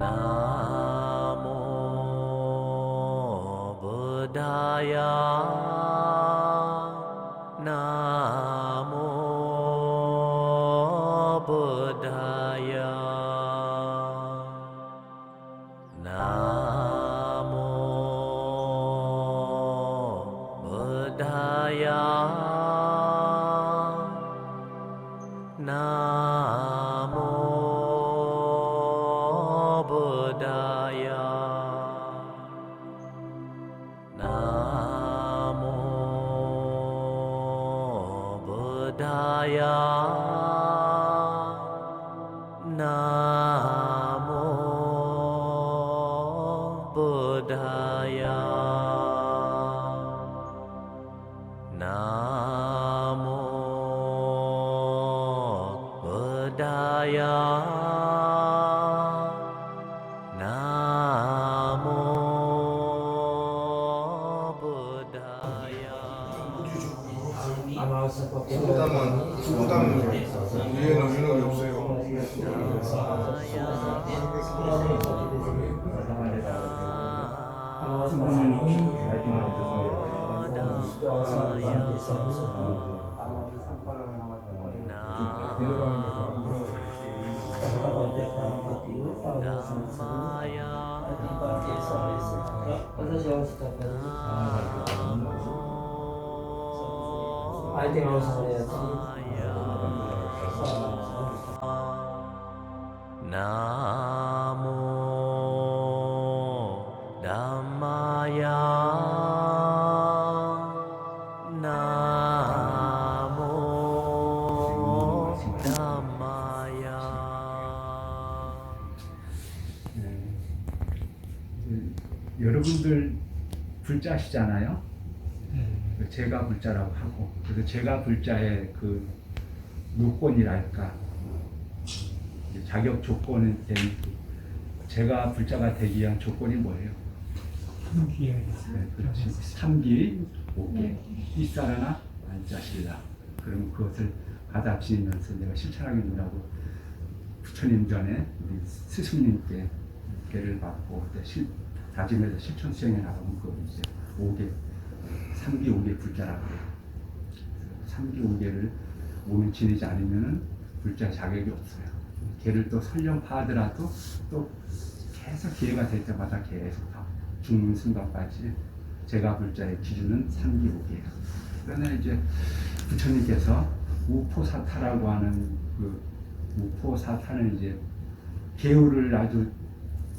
Nah. Maya I think I was 여러분들 불자시잖아요. 그 제가 불자라고 하고 그래서 제가 불자의 그 요건이랄까 자격 조건이 된 제가 불자가 되기 위한 조건이 뭐예요? 네, 그렇지. 3기, 5기, 이사라나 안자실라. 그럼 그것을 지니면서 내가 실천하겠노라고 부처님 전에 우리 스승님께 계를 받고 이제 실, 다짐해서 실천 수행해 나가면 그거 이제 5개, 3기, 5개 불자라고 해요. 3기, 5개를 몸에 지니지 않으면은 불자 자격이 없어요. 걔를 또 설령 파하더라도 또 계속 기회가 될 때마다 계속 다 죽는 순간까지 제가 불자의 기준은 3기 5기예요. 그러나 이제 부처님께서 우포사타라고 하는 그 우포사타는 이제 개우를 아주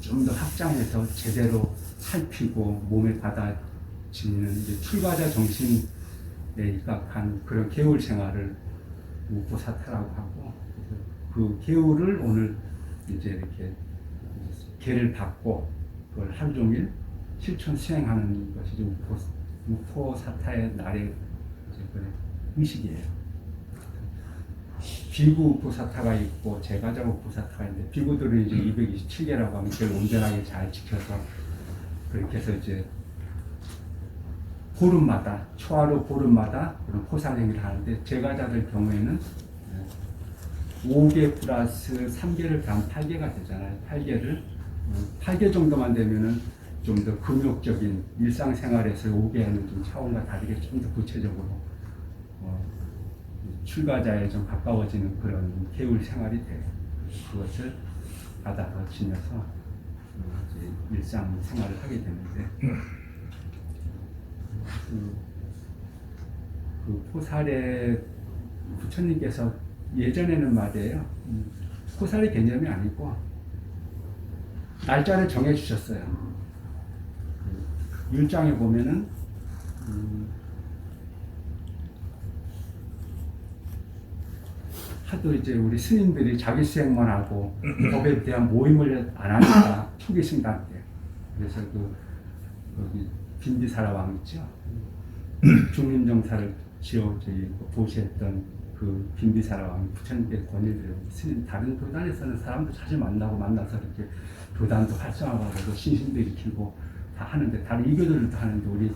좀 더 확장해서 제대로 살피고 몸에 받아지는 이제 출가자 정신에 입각한 그런 개울 생활을 우포사타라고 하고 그래서 그 개울을 오늘 이제 이렇게 개를 받고 그걸 하루 종일 실천 수행하는 것이 우포 사타의 날의 의식이에요. 비구 보사타가 있고 제가자 보사타가 있는데 비구들은 이제 227개라고 하면 제일 온전하게 잘 지켜서 그렇게 해서 이제 보름마다 초하루 보름마다 그런 포상행위를 하는데 제가자들 경우에는 5개 플러스 3개를 더한 8개가 되잖아요. 8개를 8개 정도만 되면은 좀 더 금욕적인 일상생활에서 5개는 좀 차원과 다르게 좀 더 구체적으로 어, 출가자에 좀 가까워지는 그런 개울 생활이 돼요. 그것을 받아서 지내서 일상 생활을 하게 되는데 그, 그 포살의 부처님께서 예전에는 말이에요. 음, 포살의 개념이 아니고 날짜를 정해 주셨어요. 그 율장에 보면은 음, 하도 이제 우리 스님들이 자기 수행만 하고 법에 대한 모임을 안 하니까 초기 신당 때 그래서 그 여기 빈디사라 왕 있죠? 중림정사를 지어 저희 그 보시했던 그 빈디사라 왕이 부처님께 권유드려요 스님 다른 교단에서는 사람도 자주 만나고 만나서 이렇게 교단도 활성화하고 신신도 일으키고 다 하는데 다른 이교들도 하는데 우리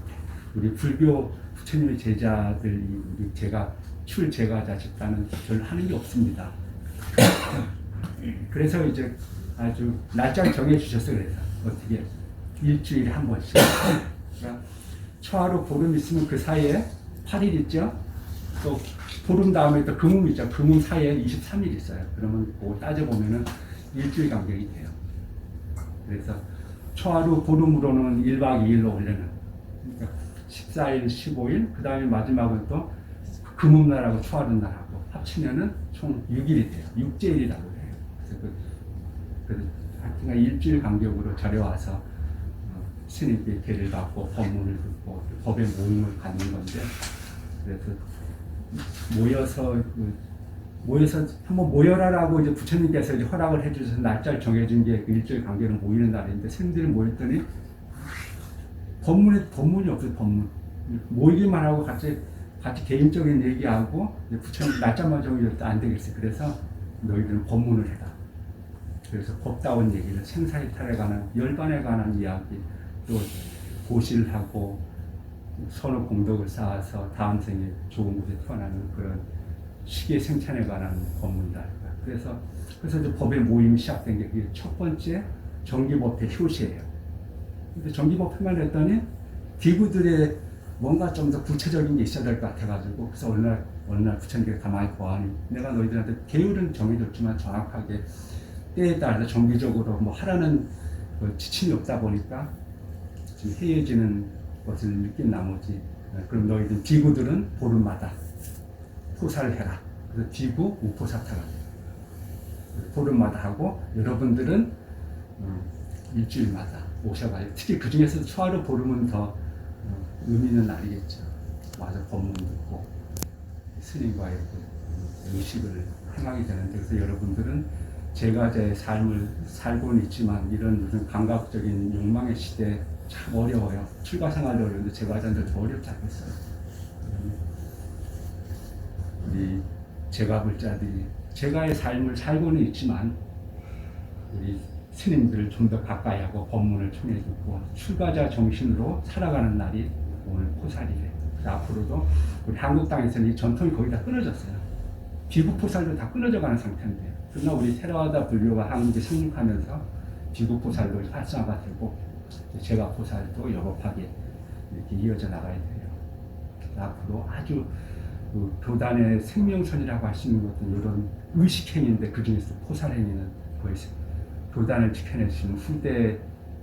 우리 불교 부처님의 제자들이 우리 제가 출 제가자 집단은 별 하는 게 없습니다. 그래서 이제 아주 날짜를 정해 주셨어요. 그래서 어떻게 일주일에 한 번씩. 그러니까 초하루 보름 있으면 그 사이에 8일 있죠. 또 보름 다음에 또 금음 있죠. 금음 사이에 23일 있어요. 그러면 그거 따져보면은 일주일 간격이 돼요. 그래서 초하루 보름으로는 1박 2일로 올려는 그러니까 14일, 15일, 그 다음에 마지막은 또 금음날하고 초하루날하고 합치면은 총 6일이 돼요. 육제일이라고 해요. 그래서 그, 그 하여튼 일주일 간격으로 절에 와서 어, 스님께 계를 받고 법문을 듣고 법의 모임을 갖는 건데 그래서 모여서 그 모여서 한번 모여라라고 이제 부처님께서 이제 허락을 해주셔서 날짜를 정해준 게 그 일주일 관계로 모이는 날인데 스님들이 모였더니 법문에 법문이 없어요 법문 모이기만 하고 같이 같이 개인적인 얘기하고 부처님 날짜만 정해줬다 안 되겠어 그래서 너희들은 법문을 해라 그래서 법다운 얘기를 생사이탈에 관한 열반에 관한 이야기 또 고실하고 선업 공덕을 쌓아서 다음 생에 좋은 곳에 태어나는 그런 시계 생찬에 관한 법문이다. 그래서 그래서 이제 법의 모임이 시작된 게 그게 첫 번째 정기법회 효시예요. 근데 정기법회만 했더니 디구들의 뭔가 좀 더 구체적인 게 있어야 될 것 같아가지고 그래서 어느 날 어느 날 부처님께서 가만히 보아하니 내가 너희들한테 계율은 정해줬지만 정확하게 때에 따라서 정기적으로 뭐 하라는 그 지침이 없다 보니까 좀 해이해지는 것을 느낀 나머지 어, 그럼 너희들 디구들은 보름마다 포사를 해라. 그래서 디구 우포사타가 보름마다 하고 여러분들은 음, 일주일마다 오셔가지고 특히 그 중에서 초하루 보름은 더 어, 의미 있는 날이겠죠. 와서 법문 듣고 스님과의 그 의식을 행하게 되는데 그래서 여러분들은 제가 제 삶을 살고는 있지만 이런 무슨 감각적인 욕망의 시대에 참 어려워요. 출가 생활도 어려운데 제가 자들 더 어렵지 않겠어요. 우리 제가 불자들이 제가의 삶을 살고는 있지만 우리 스님들을 좀 더 가까이 하고 법문을 통해 듣고 출가자 정신으로 살아가는 날이 오늘 포살이래요. 그래서 앞으로도 우리 한국 땅에서는 이 전통이 거의 다 끊어졌어요. 비구 포살도 다 끊어져 가는 상태인데 그러나 우리 테라와다 불교가 한국에 상륙하면서 비구 포살도 활성화가 되고 제가 포살도 여법하게 이렇게 이어져 나가야 돼요. 앞으로 아주 그 교단의 생명선이라고 할 수 있는 것은 이런 의식행위인데 그 중에서 포살행위는 거의 교단을 있는 후대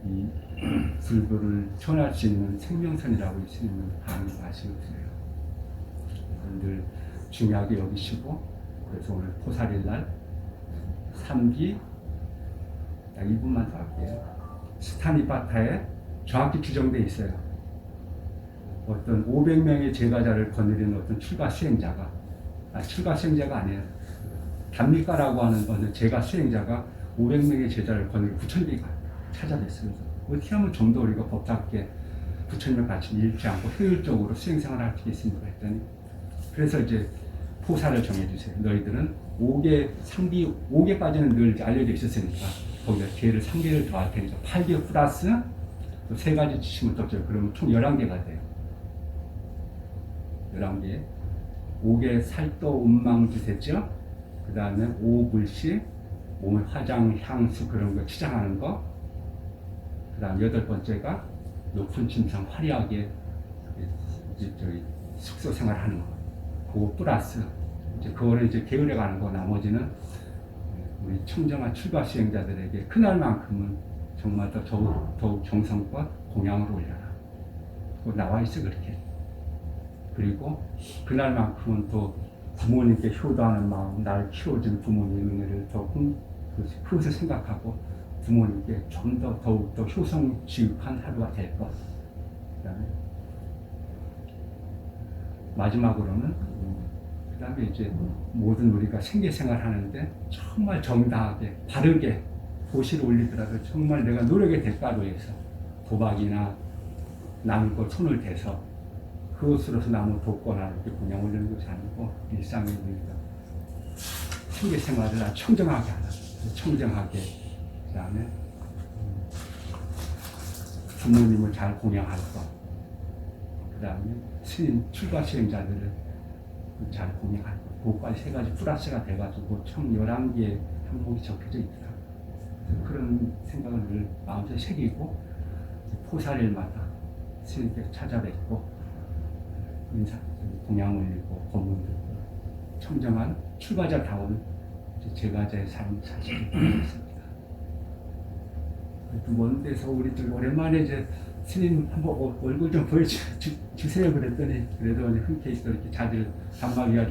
이 불교를 전할 수 있는 생명선이라고 할 수 있는 반응을 하시거든요. 늘 중요하게 여기시고 그래서 오늘 포살일 날 3기 딱 2분만 더 할게요. 스타니파타에 정확히 규정돼 있어요. 어떤 500명의 제가자를 거느리는 어떤 출가 수행자가 아, 출가 수행자가 아니에요. 담미가라고 하는 어느 제가 수행자가 500명의 제자를 거느리고 부처님이 찾아냈어요. 그래서 어떻게 하면 좀 더 우리가 법답게 부처님을 같이 잃지 않고 효율적으로 수행생활을 할 수 있습니까? 했더니 그래서 이제 포사를 정해주세요. 너희들은 5개, 상비 5개까지는 늘 알려져 있었으니까 거기다 개를 3개를 더할 테니까 8개 플러스 또세 가지 지침을 떴죠. 그러면 총 11개가 돼요. 11개. 5개 살도 운망주 됐죠? 그 다음에 5불씨, 몸에 화장, 향수 그런 거 치장하는 거. 그 다음 여덟 번째가 높은 침상 화려하게 이제 저기 숙소 생활하는 거. 그거 플러스 이제 그거는 이제 게을러 가는 거 나머지는 우리 청정한 출가 수행자들에게 그날만큼은 정말 더 더욱, 더욱 정성과 공양을 올려라. 그거 나와 있어 그렇게. 그리고 그날만큼은 또 부모님께 효도하는 마음, 날 키워준 부모님 은혜를 더 흠- 그 그것을 생각하고 부모님께 좀 더 더욱 더 효성 지급한 하루가 될 것. 그다음에 마지막으로는 그다음에 이제 모든 우리가 생계생활 하는데 정말 정당하게 바르게 도시를 올리더라도 정말 내가 노력의 대가로 해서 도박이나 남의 것 손을 대서 그것으로서 남을 돕거나 이렇게 공양 올리는 것이 아니고 일상에 우리가 생계생활을 청정하게 하는 청정하게 그다음에 음, 부모님을 잘 공양할 것. 그다음에 스님 출가 수행자들을 잘 공양할 것. 그것까지 세 가지 플러스가 돼가지고 총 11개의 항목이 적혀져 있더라 그런 생각을 늘 마음속에 새기고 포살일마다 스님께 찾아뵙고 인사 공양 올리고 법문 듣고 청정한 출가자다운 이제 제가자의 삶 사실을 보냈습니다. 또먼 데서 우리들 오랜만에 이제 스님 한번 어- 얼굴 좀 보여주세요 그랬더니 그래도 이제 흔쾌히 또 이렇게 자들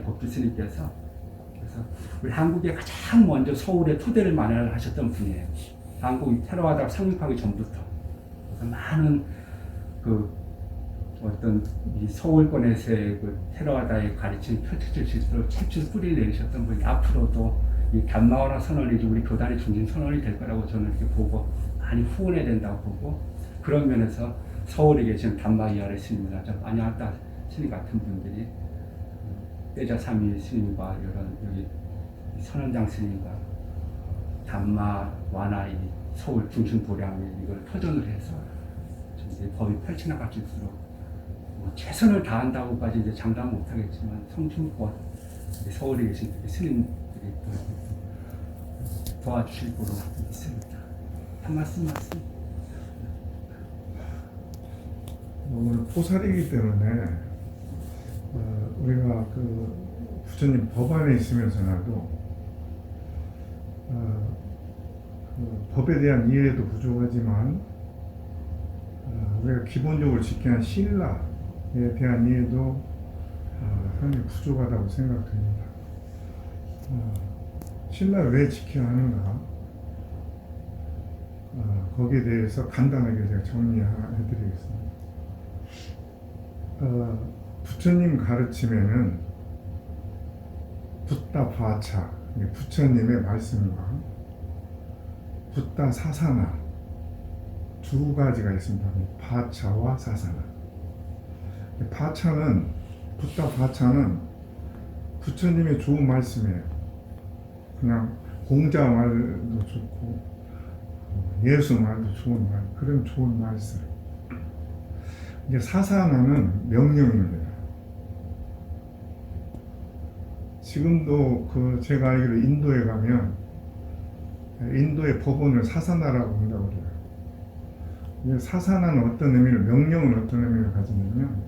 법주 스님께서 그래서 우리 한국에 가장 먼저 서울에 토대를 마련하셨던 분이에요. 한국이 테러하다가 상륙하기 전부터 그래서 많은 그 어떤 이 서울권에서의 그 테러하다의 가르침 펼쳐질 수 있도록 캡슐 뿌리를 내리셨던 분이 앞으로도 이 단마원화 선언이 우리 교단의 중심 선언이 될 거라고 저는 이렇게 보고 많이 후원해야 된다고 보고 그런 면에서 서울에 계신 단마이아의 스님이나 좀 안녕하다 스님 같은 분들이 때자 삼위 스님과 이런 여기 선원장 스님과 단마 완화이 서울 중심 도량에 이걸 터전을 해서 좀 이제 법이 펼쳐나갈 수 있도록 뭐 최선을 다한다고까지 이제 장담 못하겠지만 이제 서울에 계신 스님들이 도와주실 거로 믿습니다. 한 말씀 말씀. 오늘 포살이기 때문에 어, 우리가 그 부처님 법안에 있으면서라도 어, 그 법에 대한 이해도 부족하지만 어, 우리가 기본적으로 지켜야 하는 신라에 대한 이해도 어, 상당히 부족하다고 생각됩니다. 어, 신라를 왜 지켜야 하는가? 어, 거기에 대해서 간단하게 제가 정리해드리겠습니다. 어, 부처님 가르침에는 붓다 바차 부처님의 말씀과 붓다 사사나 두 가지가 있습니다. 바차와 사사나. 바차는 붓다 바차는 부처님의 좋은 말씀이에요. 그냥 공자 말도 좋고 예수 말도 좋은 말 그런 좋은 말씀. 이제 사사나는 명령입니다. 지금도 그 제가 알기로 인도에 가면 인도의 법원을 사사나라고 한다고 그래요. 사사나는 어떤 의미를 명령은 어떤 의미를 가지냐면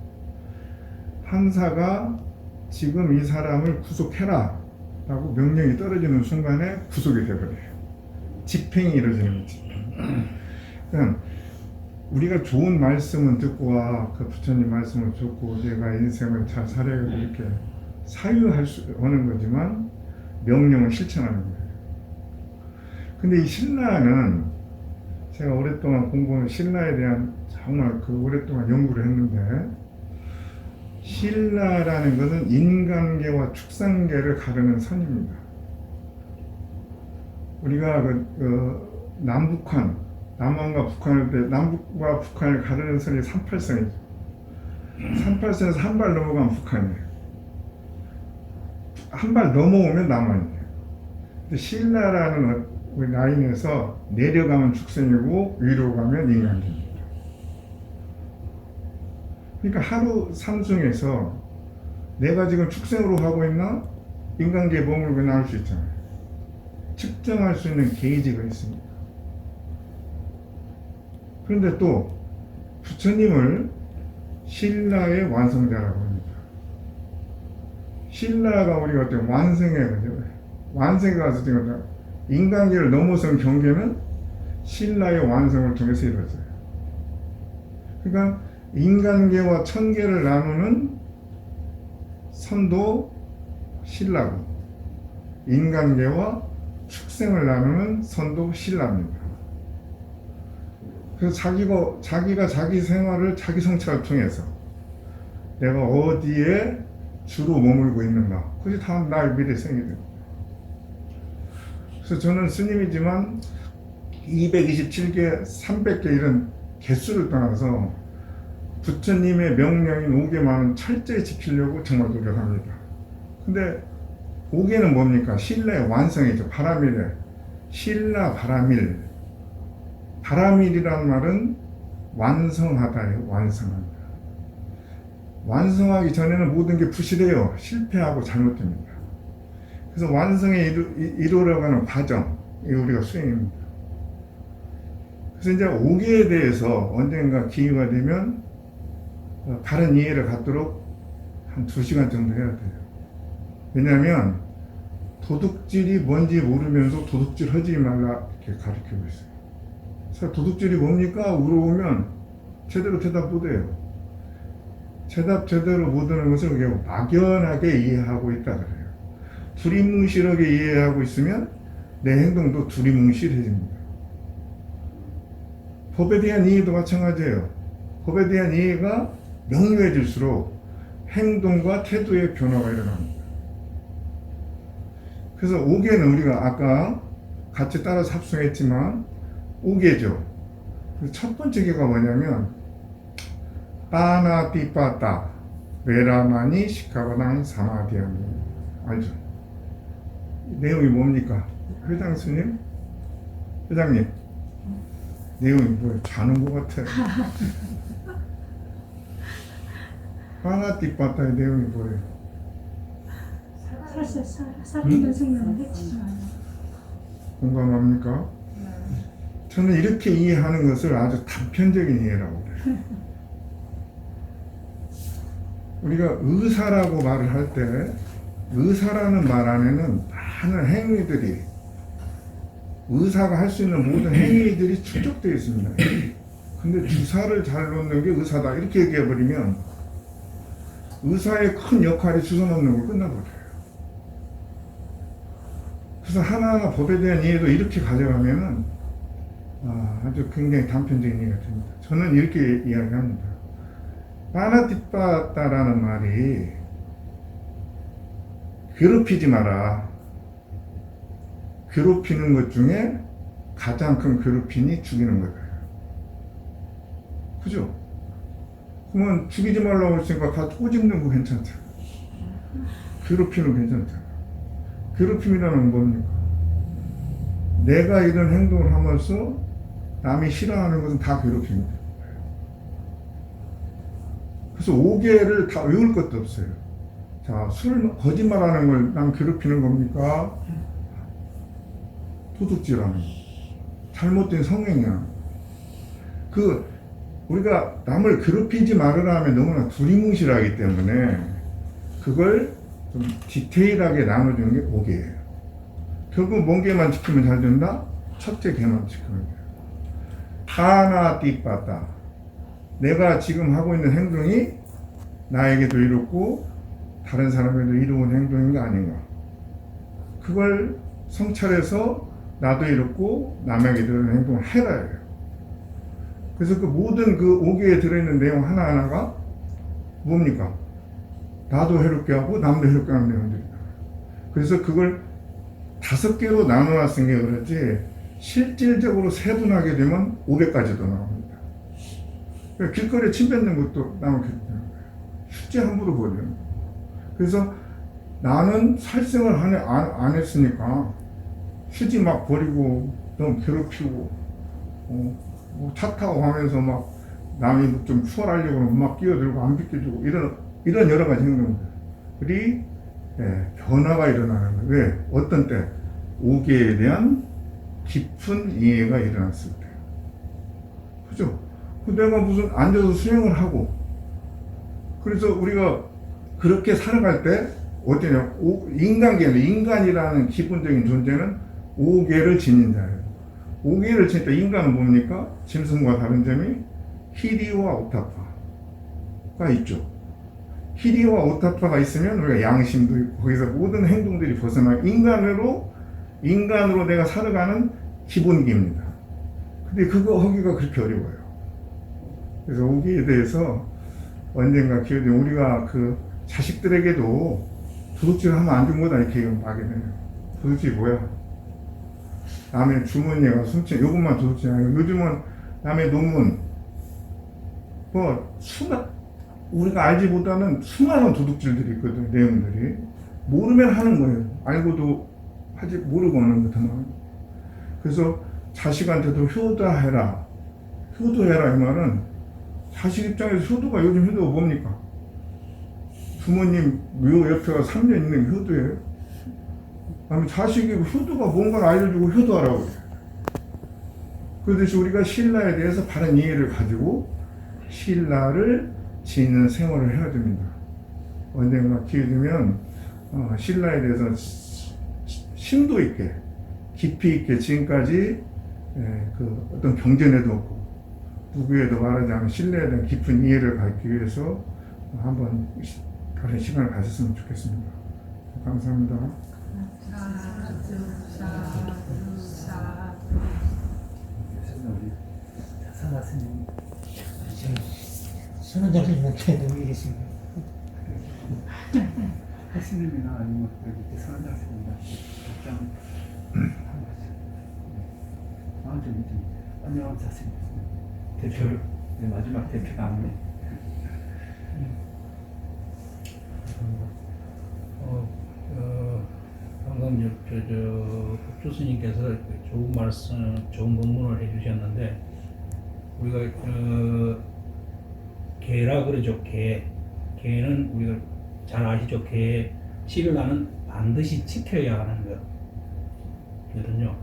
판사가 지금 이 사람을 구속해라 라고 명령이 떨어지는 순간에 구속이 돼버려요. 집행이 이루어지는 집행. 우리가 좋은 말씀은 듣고 와, 그 부처님 말씀을 듣고 내가 인생을 잘 살아야겠고 이렇게 사유할 수 오는 거지만 명령을 실천하는 거예요. 근데 이 신라는 제가 오랫동안 공부한 신라에 대한 정말 그 오랫동안 연구를 했는데 신라라는 것은 인간계와 축산계를 가르는 선입니다. 우리가 그, 그 남북한 남한과 북한을 때 남북과 북한을 가르는 선이 38선이죠. 38선에서 한 발 넘어가면 북한이에요. 한 발 넘어오면 남한이에요. 근데 신라라는 어- 라인에서 내려가면 축생이고 위로 가면 인간입니다. 그러니까 하루 삼중에서 내가 지금 축생으로 가고 있나 인간계에 머물고 나올 수 있잖아요. 측정할 수 있는 게이지가 있습니다. 그런데 또 부처님을 신라의 완성자라고 합니다. 신라가 우리가 어떻게 되죠? 완성에 가서 지금 인간계를 넘어선 경계는 신라의 완성을 통해서 이루어져요. 그러니까 인간계와 천계를 나누는 선도 신라고 인간계와 축생을 나누는 선도 신라입니다. 그래서 자기가 자기가 자기 생활을 자기 성찰을 통해서 내가 어디에 주로 머물고 있는가 그것이 다 나의 미래 생이 됩니다. 그래서 저는 스님이지만 227개, 300개 이런 개수를 떠나서 부처님의 명령인 5개만은 철저히 지키려고 정말 노력합니다. 근데 5개는 뭡니까? 신라의 완성이죠. 바라밀에. 신라 바라밀. 바라밀이라는 말은 완성하다예요. 완성한다. 완성하기 전에는 모든 게 부실해요. 실패하고 잘못됩니다. 그래서 완성에 이루, 이- 이루어가는 과정, 이 우리가 수행입니다. 그래서 이제 오기에 대해서 언젠가 기회가 되면 어, 바른 이해를 갖도록 한두 시간 정도 해야 돼요. 왜냐하면 도둑질이 뭔지 모르면서 도둑질 하지 말라 이렇게 가르치고 있어요. 도둑질이 뭡니까? 물어보면 제대로 대답 못해요. 대답 제대로 못하는 것을 그냥 막연하게 이해하고 있다 그래요. 두리뭉실하게 이해하고 있으면 내 행동도 두리뭉실해집니다. 법에 대한 이해도 마찬가지예요. 법에 대한 이해가 명료해질수록 행동과 태도의 변화가 일어납니다. 그래서 오계는 우리가 아까 같이 따라서 합성했지만 오계죠. 그첫 번째 개가 뭐냐면 빠나띠빠따 메라마니 시카바당 사마디아미 알죠? 내용이 뭡니까? 회장 스님? 회장님 내용이 뭐예요? 자는 것 같아 빠나띠빠따의 내용이 뭐예요? 살살 살 살인된 생명을 해치지 마요. 공감합니까? 저는 이렇게 이해하는 것을 아주 단편적인 이해라고 그래요. 우리가 의사라고 말을 할 때 의사라는 말 안에는 많은 행위들이 의사가 할 수 있는 모든 행위들이 축적되어 있습니다. 근데 주사를 잘 놓는 게 의사다 이렇게 얘기해 버리면 의사의 큰 역할이 주사 놓는 걸 끝나버려요. 그래서 하나하나 법에 대한 이해도 이렇게 가져가면은 아, 아주 굉장히 단편적인 이해가 됩니다. 저는 이렇게 이야기합니다. 빠나티빠따라는 말이 괴롭히지 마라. 괴롭히는 것 중에 가장 큰 괴롭힘이 죽이는 거예요. 그죠? 그러면 죽이지 말라고 했으니까 다 꼬집는 거. 괴롭히는 거 괜찮잖아. 괴롭힘이라는 건 뭡니까? 내가 이런 행동을 하면서 남이 싫어하는 것은 다 괴롭힙니다. 그래서 5개를 다 외울 것도 없어요. 자, 술, 거짓말하는 걸 남 괴롭히는 겁니까? 도둑질하는 거. 잘못된 성행이야. 그, 우리가 남을 괴롭히지 말으라 하면 너무나 두리뭉실하기 때문에 그걸 좀 디테일하게 나눠주는 게 5개예요. 결국 뭔 개만 지키면 잘 된다? 첫째 개만 지키면 돼요. 하나 띠빠따. 내가 지금 하고 있는 행동이 나에게도 이롭고 다른 사람에게도 이로운 행동인 거 아닌가. 그걸 성찰해서 나도 이롭고 남에게도 이런 행동을 해라 해요. 그래서 그 모든 그 5개에 들어있는 내용 하나하나가 뭡니까? 나도 해롭게 하고 남도 해롭게 하는 내용들이다. 그래서 그걸 다섯 개로 나눠놨은 게 그렇지 실질적으로 세분하게 되면 500까지도 나옵니다. 그러니까 길거리에 침 뱉는 것도 괴롭히는 거예요. 실제 함부로 거예요. 그래서 나는 살생을 안, 안, 안 했으니까 휴지 막 버리고 너무 괴롭히고 어, 뭐차 타고 가면서 막 남이 좀 추월하려고 막 끼어들고 안 비켜주고 이런 이런 여러 가지 행동들이 예, 변화가 일어나는 거예요. 왜? 어떤 때? 오계에 대한 깊은 이해가 일어났을 때. 그죠? 그 내가 무슨 앉아서 수행을 하고, 그래서 우리가 그렇게 살아갈 때, 어때냐? 오- 인간계는, 인간이라는 기본적인 존재는 오계를 지닌 자예요. 오계를 지닐 때 인간은 뭡니까? 짐승과 다른 점이 히리와 오타파가 있죠. 히리와 오타파가 있으면 우리가 양심도 있고 거기서 모든 행동들이 벗어나 인간으로 인간으로 내가 살아가는 기본기입니다. 근데 그거 하기가 그렇게 어려워요. 그래서 오기에 대해서 언젠가 기회 되면 우리가 그 자식들에게도 도둑질 하면 안 좋은 거다 이렇게 말하게 돼요. 도둑질이 뭐야? 남의 주머니에 가서 요것만 도둑질 아니고 요즘은 남의 논문 뭐 수많 우리가 알지 못하는 수많은 도둑질들이 있거든 내용들이 모르면 하는 거예요 알고도 하지 모르고 하는 것만 그래서 자식한테도 효도해라. 효도해라 이 말은 자식 입장에서 효도가 요즘 효도가 뭡니까? 부모님 묘 옆에 가 3년 있는 게 효도예요? 아니 자식이 효도가 뭔가를 알려주고 효도하라고 그래요? 그렇듯이 우리가 신라에 대해서 바른 이해를 가지고 신라를 지는 생활을 해야 됩니다. 언젠가 기회 되면 어, 신라에 대해서 심도 있게 깊이 있게 지금까지 예, 그 어떤 경전에도 없고 누구에도 말하지 않은 신라에 대한 깊은 이해를 갖기 위해서 한번 시- 다른 시간을 가졌으면 좋겠습니다. 감사합니다. 선원장님한테 계십니다. 하시님이나 아니면 여기 답장 아, 좀 밑에 안녕 사실 대표 네, 마지막 대표 나오네 어, 어, 방금 저, 저, 저 국주스님께서 좋은 말씀, 좋은 본문을 해주셨는데 우리가 어, 개라 그러죠 개. 개는 우리가 잘 아시죠 개. 신라는 반드시 지켜야 하는 거 거든요.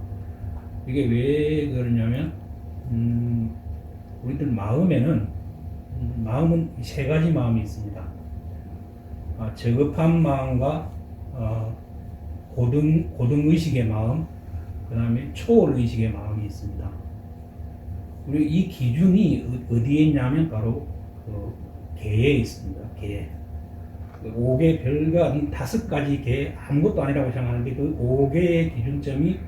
이게 왜 그러냐면 음, 우리들 마음에는 음, 마음은 세 가지 마음이 있습니다. 아, 저급한 마음과 어, 고등 고등 의식의 마음, 그 다음에 초월 의식의 마음이 있습니다. 우리 이 기준이 어- 어디에 있냐면 바로 그 개에 있습니다. 개. 그 5개 별과 한 다섯 가지 개 아무것도 아니라고 생각하는데 그 5개의 기준점이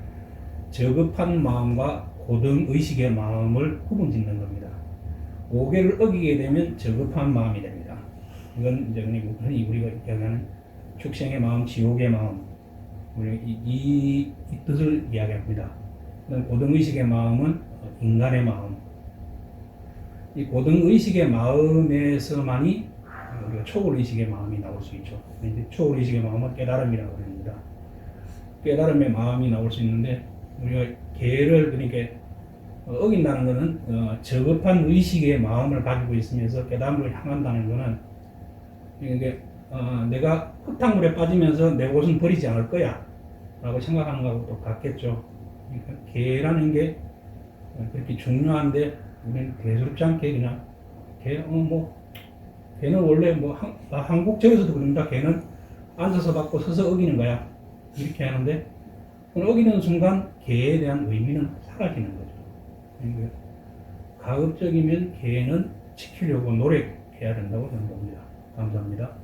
저급한 마음과 고등 의식의 마음을 구분 짓는 겁니다. 5개를 어기게 되면 저급한 마음이 됩니다. 이건 이제 흔히 우리가 얘기하는 축생의 마음, 지옥의 마음, 이, 이, 이 뜻을 이야기합니다. 그다음 고등 의식의 마음은 인간의 마음. 이 고등 의식의 마음에서만이 우리가 초월의식의 마음이 나올 수 있죠. 근데 초월의식의 마음은 깨달음이라고 합니다. 깨달음의 마음이 나올 수 있는데 우리가 개를 그러니까 어, 어긴다는 것은 어, 저급한 의식의 마음을 가지고 있으면서 깨달음을 향한다는 것은 이게 어, 내가 흙탕물에 빠지면서 내 옷은 버리지 않을 거야 라고 생각하는 거하고 똑같겠죠. 그러니까 개라는 게 그렇게 중요한데 우리는 대수롭지 않게 그냥 개, 어, 뭐 개는 원래 뭐 한, 아, 한국적에서도 그런다. 개는 앉아서 받고 서서 어기는 거야. 이렇게 하는데 어기는 순간 개에 대한 의미는 사라지는 거죠. 그러니까 가급적이면 개는 지키려고 노력해야 된다고 봅니다. 감사합니다.